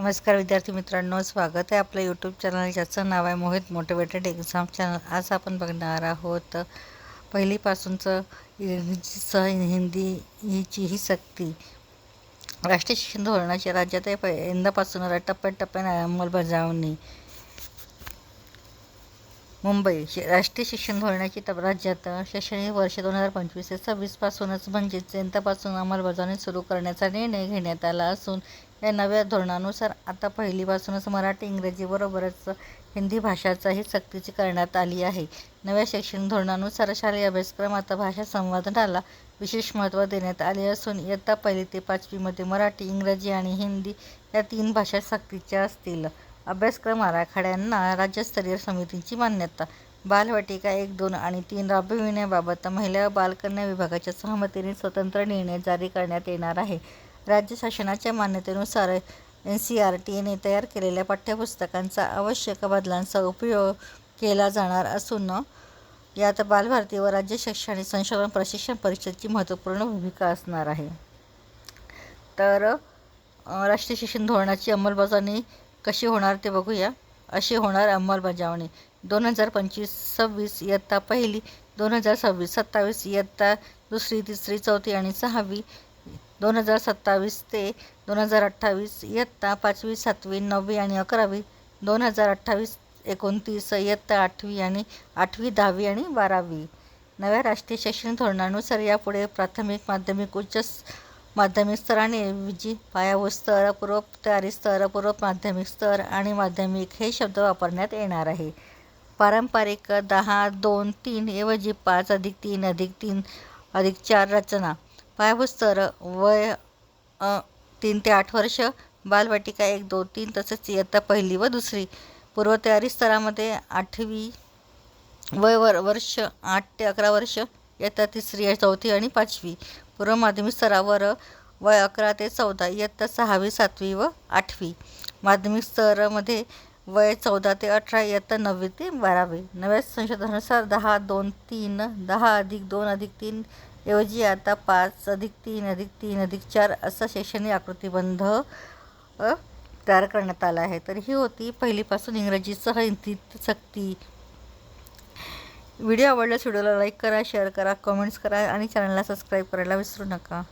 नमस्कार विद्यार्थी मित्रांनो स्वागत आहे आपलं यूट्यूब चॅनल ज्याचं नाव आहे मोहित मोटिवेटेड एक्झाम चॅनल आज आपण बघणार आहोत पहिलीपासूनचं इंग्रजीचं हिंदी हिची ही सक्ती. राष्ट्रीय शिक्षण धोरणाच्या राज्यात आहे. यंदापासून टप्प्याटप्प्याने अंमलबजावणी. मुंबई शि राष्ट्रीय शिक्षण धोरणाची तब राज्यात शैक्षणिक वर्ष दोन हजार पंचवीस ते सव्वीसपासूनच म्हणजेच यंदापासून अंमलबजावणी सुरू करण्याचा निर्णय घेण्यात आला असून या नव्या धोरणानुसार आता पहिलीपासूनच मराठी इंग्रजीबरोबरच हिंदी भाषाचाही सक्तीची करण्यात आली आहे. नव्या शैक्षणिक धोरणानुसार शालेय अभ्यासक्रम आता भाषा संवादनाला विशेष महत्त्व देण्यात आले असून इयत्ता पहिली ते पाचवीमध्ये मराठी इंग्रजी आणि हिंदी या तीन भाषा सक्तीच्या असतील. अभ्यासक्रम आराखड्यांना राज्यस्तरीय समितीची मान्यता. बालवाटिका एक दोन आणि तीन राबविण्याबाबत महिला व बालकन्या विभागाच्या सहमतीने स्वतंत्र निर्णय जारी करण्यात येणार आहे. राज्य शासनाच्या मान्यतेनुसार एन सी आर टीने तयार केलेल्या पाठ्यपुस्तकांचा आवश्यक बदलांचा उपयोग केला जाणार असून यात बालभारती व राज्य शैक्षणिक संशोधन प्रशिक्षण परिषदेची महत्त्वपूर्ण भूमिका असणार आहे. तर राष्ट्रीय शिक्षण धोरणाची अंमलबजावणी कशी होणार ते बघूया. अशी होणार अंमलबजावणी. दोन हजार पंचवीस सव्वीस इयत्ता पहिली दोन हजार सव्वीस सत्तावीस इयत्ता दुसरी तिसरी चौथी आणि सहावी दोन हजार सत्तावीस ते दोन हजार अठ्ठावीस इयत्ता पाचवी सातवी नववी आणि अकरावी दोन हजार अठ्ठावीस एकोणतीस इयत्ता आठवी आणि आठवी दहावी आणि बारावी. नव्या राष्ट्रीय शैक्षणिक धोरणानुसार यापुढे प्राथमिक माध्यमिक उच्च माध्यमिक स्तर आणि जी. पायाभूत स्तर पूर्व तयारी स्तर पूर्व माध्यमिक स्तर आणि माध्यमिक हे शब्द वापरण्यात येणार आहे. पारंपरिक दहा दोन तीन ऐवजी पाच अधिक तीन अधिक तीन अधिक चार रचना. पायाभूत स्तर वय तीन ते आठ वर्ष. बालवाटिका एक दोन तीन तसेच इयत्ता पहिली व दुसरी. पूर्वतयारी स्तरामध्ये आठवी वय वर वर्ष आठ ते अकरा वर्ष. इयत्ता तिसरी चौथी आणि पाचवी. पूर्व माध्यमिक स्तरावर वय अकरा ते चौदा इयत्ता सहावी सातवी व आठवी. माध्यमिक स्तरामध्ये वय चौदा ते अठरा इयत्ता नववी ते बारावी. नव्या संशोधनानुसार दहा दोन तीन दहा अधिक दोन अधिक तीन ऐवजी आता पाच अधिक तीन अधिक तीन अधिक चार असा शैक्षणिक आकृतीबंध तयार करण्यात आला आहे. तर ही होती पहिलीपासून इंग्रजीसह हिंदी सक्ती व्हिडिओ आवडल्यास व्हिडिओला लाईक करा शेअर करा कमेंट्स करा आणि चॅनलला सबस्क्राईब करायला विसरू नका.